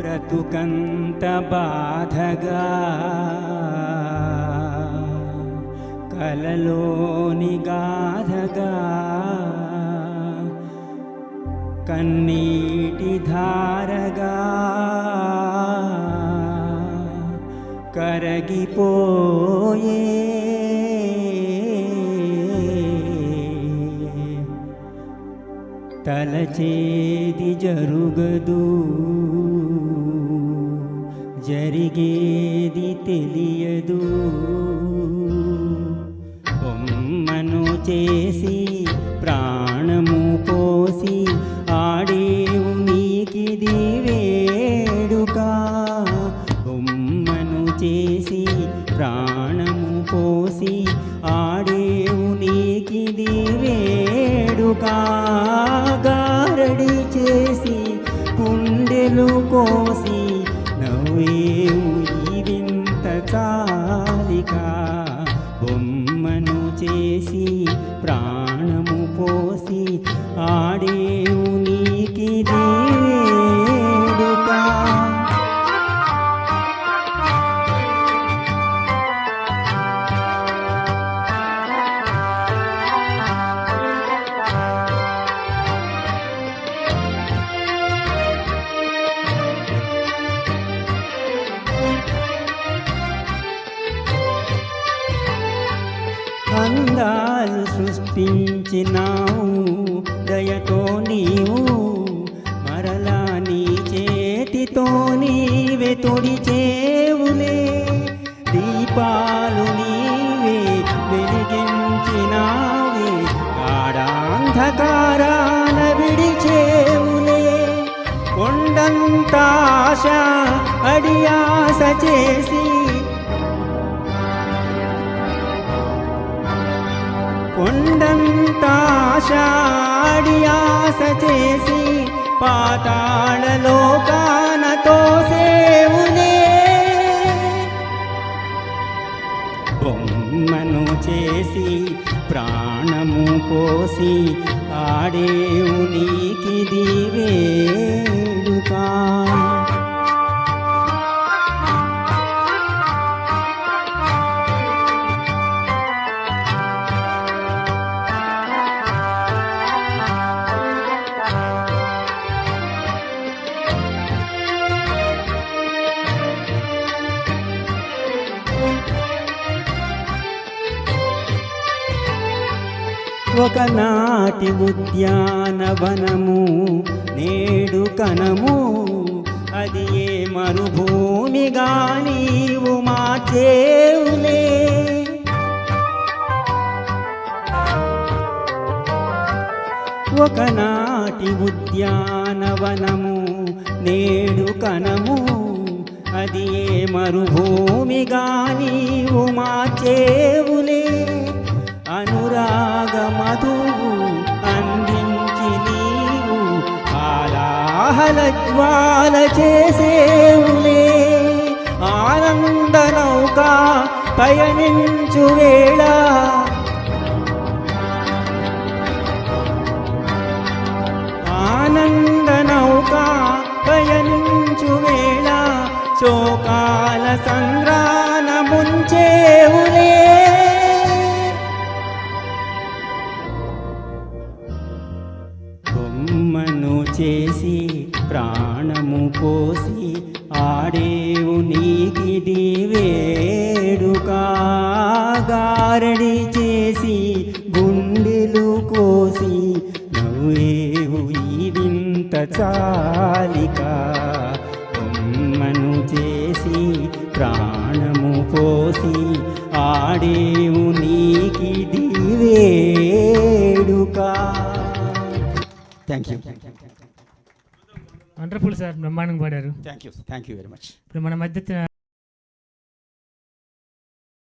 బ్రతుకంత బాధగా కలలోని గాధగా కన్నీటి ధారగా కరగిపోయే తలచేది జరుగదు జరిగేది తెలియదు. బొమ్మను చేసి ప్రాణము పోసి ఆడేవు నీకిది వేడుక. బొమ్మను చేసి ప్రాణము పోసి ఆడేవు నీకిది వేడుక. గారడి చేసి కుండెలు కోసి చేసి ప్రాణము అందాలు సృష్టించినావు. దయతో నీవు మరలా నీ చేతితో నీవే తొడిచేవులే దీపాలు నీవే వెలిగించినావే. గాఢాంధకారాన విడిచేవులే కొండంతాశ అడియాస చేసి కొండంతాషాడియాస చేసి పాతాళలోకాన తోసేవులే బొమ్మను చేసి ప్రాణము పోసి ఆడేవు నీకిది వేడుకా ఒకనాటి ఉద్యానవనము నేడు కనము. అది ఏ మరుభూమిగా నీవు మార్చేవులే. ఒకనాటి ఉద్యానవనము నేడు కనము. అది ఏ మరుభూమిగా నీవు మార్చేవులే. అనురాగ మధువు అందించి నీవు ఆలాహల జ్వాల చేసేవులే ఆనంద నౌక పయనించు వేళ. ఆనంద నౌక పయనించు వేళ. శోకాల సంగ్ర చేసి ప్రాణము పోసి ఆడేవు నీకిది వేడుకా. గారడి చేసి గుండెలు కోసి నవ్వేవు ఈ వింత చాలిక. బొమ్మను చేసి ప్రాణము పోసి ఆడేవు నీకిది వేడుకా. థ్యాంక్ యూ వండర్ఫుల్ సార్ బ్రహ్మాండంగా పాడారు. Thank you thank you very much ఇప్పుడు మన మధ్య